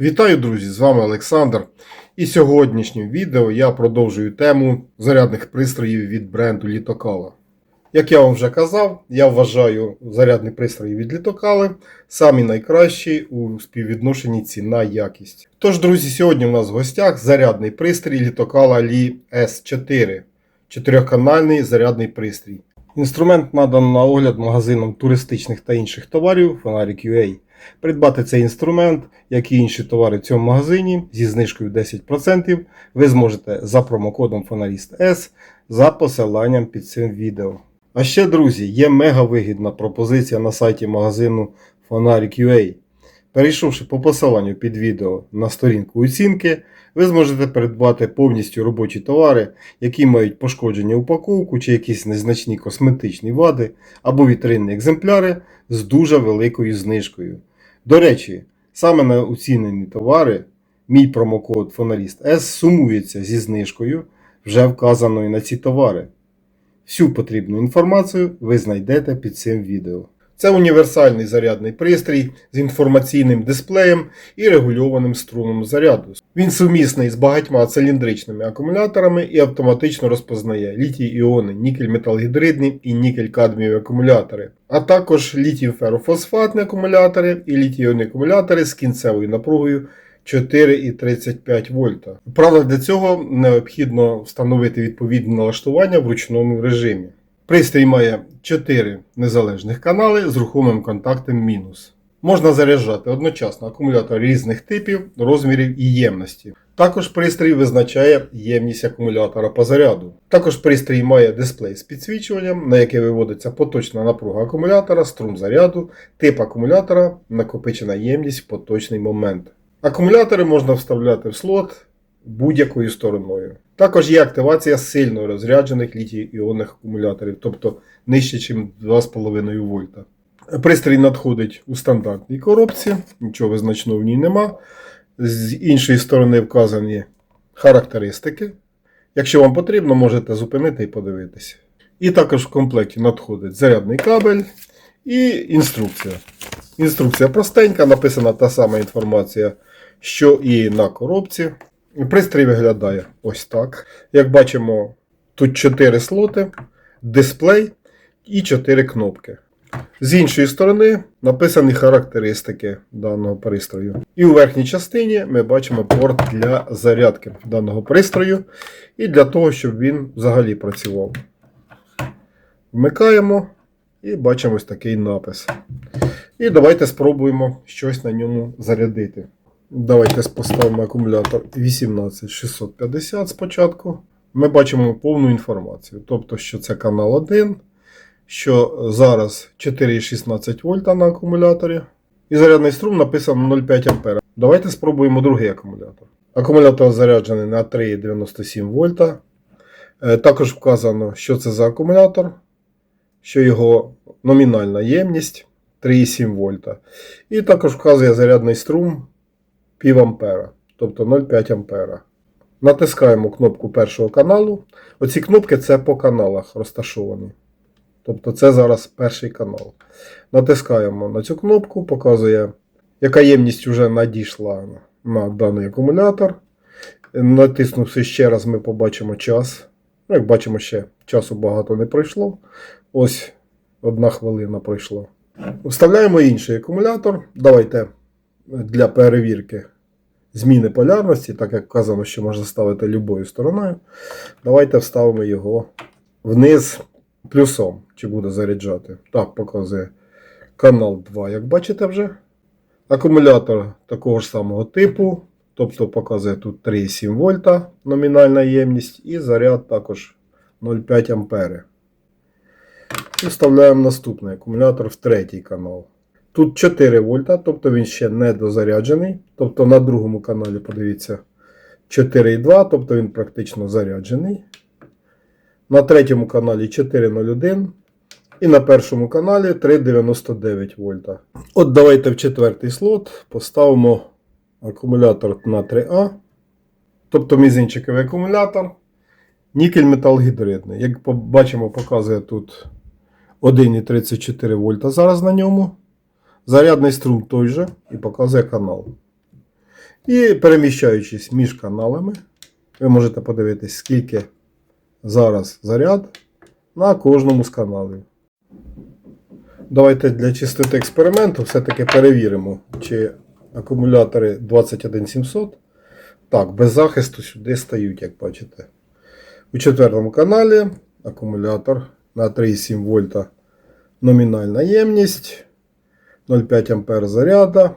Вітаю, друзі! З вами Олександр. І сьогоднішнім відео я продовжую тему зарядних пристроїв від бренду Літокала. Як я вам вже казав, я вважаю зарядні пристрої від Літокали самі найкращі у співвідношенні ціна-якість. Тож, друзі, сьогодні у нас в гостях зарядний пристрій Літокала Li S4, чотирьохканальний зарядний пристрій. Інструмент надано на огляд магазином туристичних та інших товарів Фонарик.ua. Придбати цей інструмент, як і інші товари в цьому магазині зі знижкою 10% ви зможете за промокодом Фонаріст S за посиланням під цим відео. А ще, друзі, є мега вигідна пропозиція на сайті магазину Фонарик.ua. Перейшовши по посиланню під відео на сторінку оцінки, ви зможете придбати повністю робочі товари, які мають пошкодження упаковку чи якісь незначні косметичні вади або вітринні екземпляри з дуже великою знижкою. До речі, саме на оцінені товари мій промокод Фоналіст S сумується зі знижкою, вже вказаною на ці товари. Всю потрібну інформацію ви знайдете під цим відео. Це універсальний зарядний пристрій з інформаційним дисплеєм і регульованим струмом заряду. Він сумісний з багатьма циліндричними акумуляторами і автоматично розпознає літій іони, нікель металгідридні і нікель кадмієві акумулятори, а також літій ферофосфатні акумулятори і літій іонні акумулятори з кінцевою напругою 4,35 вольта. Правда, для цього необхідно встановити відповідне налаштування в ручному режимі. Пристрій має 4 незалежних канали з рухомим контактом мінус. Можна заряджати одночасно акумулятор різних типів, розмірів і ємності. Також пристрій визначає ємність акумулятора по заряду. Також пристрій має дисплей з підсвічуванням, на яке виводиться поточна напруга акумулятора, струм заряду, тип акумулятора, накопичена ємність в поточний момент. Акумулятори можна вставляти в слот будь-якою стороною. Також є активація сильно розряджених літій-іонних акумуляторів, тобто нижче, ніж 2,5 вольта. Пристрій надходить у стандартній коробці, нічого визначного в ній нема. З іншої сторони вказані характеристики. Якщо вам потрібно, можете зупинити і подивитися. І також в комплекті надходить зарядний кабель і інструкція. Інструкція простенька, написана та сама інформація, що і на коробці. Пристрій виглядає ось так. Як бачимо, тут 4 слоти, дисплей і 4 кнопки. З іншої сторони написані характеристики даного пристрою. І у верхній частині ми бачимо порт для зарядки даного пристрою і для того, щоб він взагалі працював. Вмикаємо і бачимо ось такий напис. І давайте спробуємо щось на ньому зарядити. Давайте поставимо акумулятор 18650 спочатку. Ми бачимо повну інформацію. Тобто, що це канал 1, що зараз 4,16 вольта на акумуляторі. І зарядний струм написано 0,5 А. Давайте спробуємо другий акумулятор. Акумулятор заряджений на 3,97 вольта. Е, Також вказано, що це за акумулятор, що його номінальна ємність 3,7 вольта. І також вказує зарядний струм пів ампера, тобто 0,5 ампера. Натискаємо кнопку першого каналу. Оці кнопки це по каналах розташовані. Тобто це зараз перший канал. Натискаємо на цю кнопку, показує, яка ємність вже надійшла на даний акумулятор. Натиснувши ще раз, ми побачимо час. Ну, Як бачимо, ще часу багато не пройшло. Ось одна хвилина пройшла. Вставляємо інший акумулятор. Давайте для перевірки зміни полярності, так як вказано, що можна ставити любою стороною. Давайте вставимо його вниз плюсом, чи буде заряджати. Так, показує канал 2, як бачите вже. Акумулятор такого ж самого типу. Тобто показує тут 3,7 вольта номінальна ємність, і заряд також 0,5 ампери. І вставляємо наступний акумулятор в третій канал. Тут 4 вольта, тобто він ще не дозаряджений. Тобто на другому каналі, подивіться, 4,2, тобто він практично заряджений. На третьому каналі 4,01. І на першому каналі 3,99 вольта. От давайте в четвертий слот поставимо акумулятор на 3А. Тобто мізинчиковий акумулятор. Нікель металгідридний. Як бачимо, показує тут 1,34 вольта зараз на ньому. Зарядний струм той же і показує канал. І переміщаючись між каналами, ви можете подивитись, скільки зараз заряд на кожному з каналів. Давайте для чистоти експерименту все-таки перевіримо, чи акумулятори 21700 так, без захисту сюди стають, як бачите. У четвертому каналі акумулятор на 3,7 вольта номінальна ємність, 0,5 ампер заряда.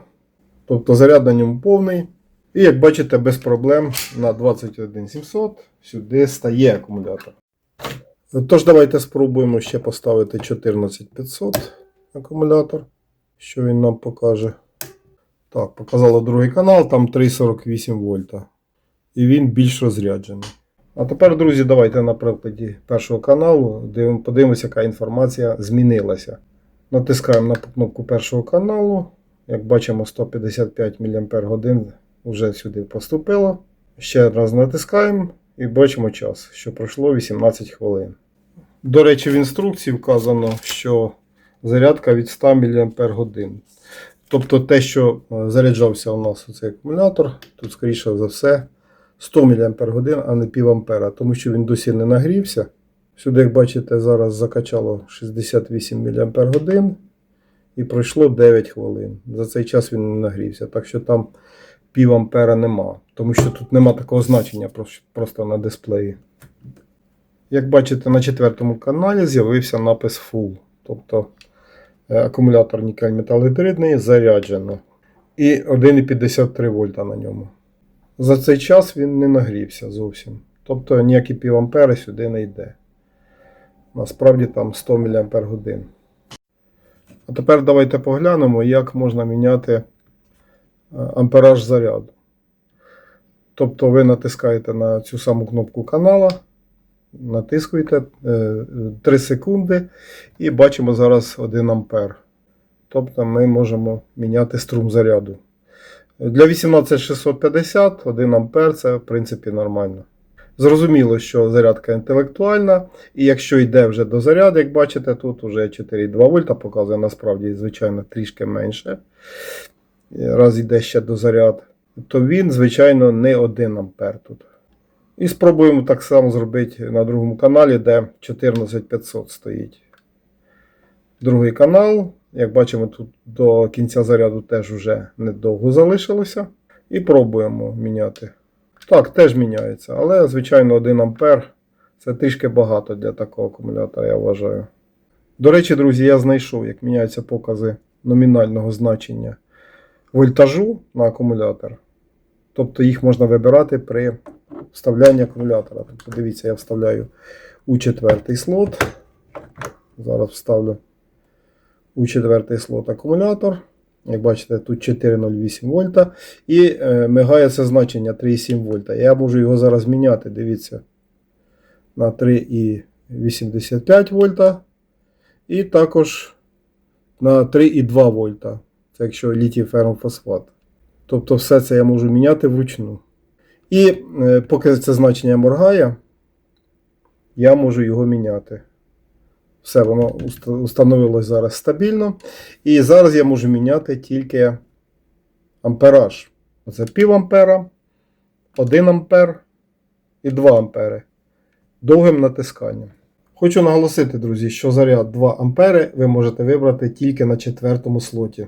Тобто заряд на ньому повний. І як бачите, без проблем на 21700 сюди стає акумулятор. Тож, давайте спробуємо ще поставити 14500 акумулятор, що він нам покаже. Так, показало другий канал, там 3,48 вольта. І він більш розряджений. А тепер, друзі, давайте на прикладі першого каналу подивимося, яка інформація змінилася. Натискаємо на кнопку першого каналу. Як бачимо, 155 мАч вже сюди поступило. Ще раз натискаємо і бачимо час, що пройшло 18 хвилин. До речі, в інструкції вказано, що зарядка від 100 мАч. Тобто те, що е, заряджався у нас цей акумулятор, тут, скоріше за все, 100 мАч, а не пів ампера, тому що він досі не нагрівся. Сюди, як бачите, зараз закачало 68 мАч і пройшло 9 хвилин. За цей час він не нагрівся. Так що там пів нема, тому що тут нема такого значення просто на дисплеї. Як бачите, на четвертому каналі з'явився напис Full. Тобто е, акумулятор нікель металогідридний заряджено. І 1,53 вольта на ньому. За цей час він не нагрівся зовсім. Тобто ніякі пів сюди не йде. Насправді там 100 мАч. А тепер давайте поглянемо, як можна міняти ампераж заряду. Тобто ви натискаєте на цю саму кнопку канала, натискуєте е, 3 секунди і бачимо зараз 1 ампер. Тобто ми можемо міняти струм заряду. Для 18650 1 ампер це в принципі нормально. Зрозуміло, що зарядка інтелектуальна, і якщо йде вже до заряду, як бачите, тут вже 4,2 вольта показує насправді, звичайно, трішки менше. Раз йде ще до заряд, то він, звичайно, не 1 ампер тут. І спробуємо так само зробити на другому каналі, де 14500 стоїть. Другий канал. Як бачимо, тут до кінця заряду теж вже недовго залишилося. І пробуємо міняти. Так, теж міняється, але, звичайно, 1 ампер це трішки багато для такого акумулятора, я вважаю. До речі, друзі, я знайшов, як міняються покази номінального значення вольтажу на акумулятор. Тобто їх можна вибирати при вставлянні акумулятора. Тобто, дивіться, я вставляю у четвертий слот. Зараз вставлю у четвертий слот акумулятор. Як бачите, тут 4,08 вольта. І е, мигає це значення 3,7 вольта. Я можу його зараз міняти, дивіться, на 3,85 вольта. І також на 3,2 вольта. Це якщо літій ферромфосфат. Тобто все це я можу міняти вручну. І е, поки це значення моргає, я можу його міняти. Все, воно установилось зараз стабільно. І зараз я можу міняти тільки ампераж. Це пів ампера, 1 ампер і 2 ампери. Довгим натисканням. Хочу наголосити, друзі, що заряд 2 ампери ви можете вибрати тільки на четвертому слоті.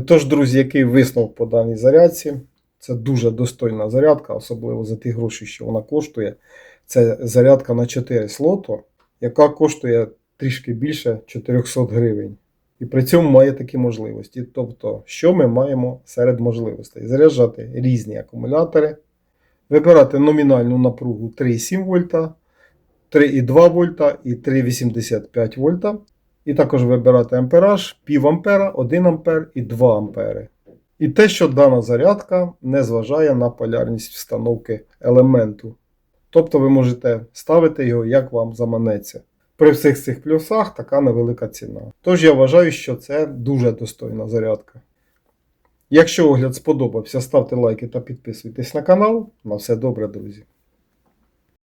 Тож, друзі, який висновок по даній зарядці? Це дуже достойна зарядка, особливо за ті гроші, що вона коштує. Це зарядка на 4 слоту, яка коштує трішки більше 400 гривень. І при цьому має такі можливості. Тобто, що ми маємо серед можливостей? Заряджати різні акумулятори, вибирати номінальну напругу 3,7 вольта, 3,2 вольта і 3,85 вольта. І також вибирати ампераж, пів ампера, 1 ампер і 2 ампери. І те, що дана зарядка не зважає на полярність встановки елементу. Тобто ви можете ставити його, як вам заманеться. При всіх цих плюсах така невелика ціна. Тож я вважаю, що це дуже достойна зарядка. Якщо огляд сподобався, ставте лайки та підписуйтесь на канал. На все добре, друзі!